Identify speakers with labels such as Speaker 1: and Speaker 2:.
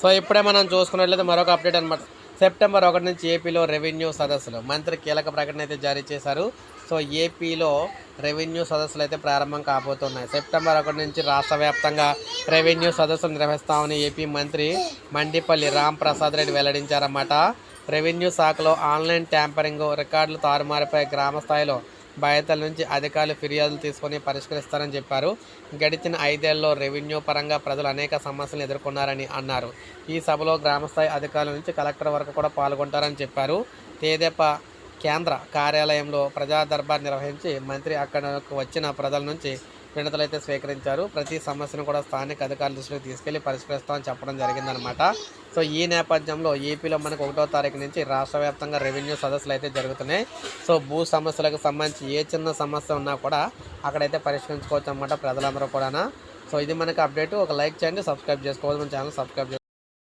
Speaker 1: So ఇప్పుడే మనం చూసుకున్నట్లయితే మరొక అప్డేట్ అనమాట సెప్టెంబర్ ఒకటి నుంచి ఏపీలో రెవెన్యూ సదస్సులు. మంత్రి కీలక ప్రకటన అయితే జారీ చేశారు. సో ఏపీలో రెవెన్యూ సదస్సులు అయితే ప్రారంభం కాబోతున్నాయి. సెప్టెంబర్ ఒకటి నుంచి రాష్ట్ర వ్యాప్తంగా రెవెన్యూ సదస్సులు నిర్వహిస్తామని ఏపీ మంత్రి మండిపల్లి రామ్ ప్రసాద్ రెడ్డి వెల్లడించారన్నమాట. రెవెన్యూ శాఖలో ఆన్లైన్ ట్యాంపరింగ్ రికార్డులు తారుమారుపై గ్రామ స్థాయిలో బాధితుల నుంచి అధికారులు ఫిర్యాదులు తీసుకొని పరిష్కరిస్తారని చెప్పారు. గడిచిన ఐదేళ్ళలో రెవెన్యూ పరంగా ప్రజలు అనేక సమస్యలు ఎదుర్కొన్నారని అన్నారు. ఈ సభలో గ్రామస్థాయి అధికారుల నుంచి కలెక్టర్ వరకు కూడా పాల్గొంటారని చెప్పారు. తేదేపా కేంద్ర కార్యాలయంలో ప్రజా దర్బార్ నిర్వహించి మంత్రి అక్కడకు వచ్చిన ప్రజల నుంచి వినతులైతే స్వీకరించారు. ప్రతి సమస్యను కూడా స్థానిక అధికారుల దృష్టికి తీసుకెళ్ళి పరిష్కరిస్తామని చెప్పడం జరిగిందనమాట సో ఈ నేపథ్యంలో ఏపీలో మనకు ఒకటో తారీఖు నుంచి రాష్ట్ర వ్యాప్తంగా రెవెన్యూ సదస్సులు అయితే జరుగుతున్నాయి. సో భూ సమస్యలకు సంబంధించి ఏ చిన్న సమస్య ఉన్నా కూడా అక్కడైతే పరిష్కరించుకోవచ్చు అనమాట ప్రజలందరూ కూడా సో ఇది మనకు అప్డేట్. ఒక లైక్ చేయండి సబ్స్క్రైబ్ చేసుకోవాలి మన ఛానల్ సబ్స్క్రైబ్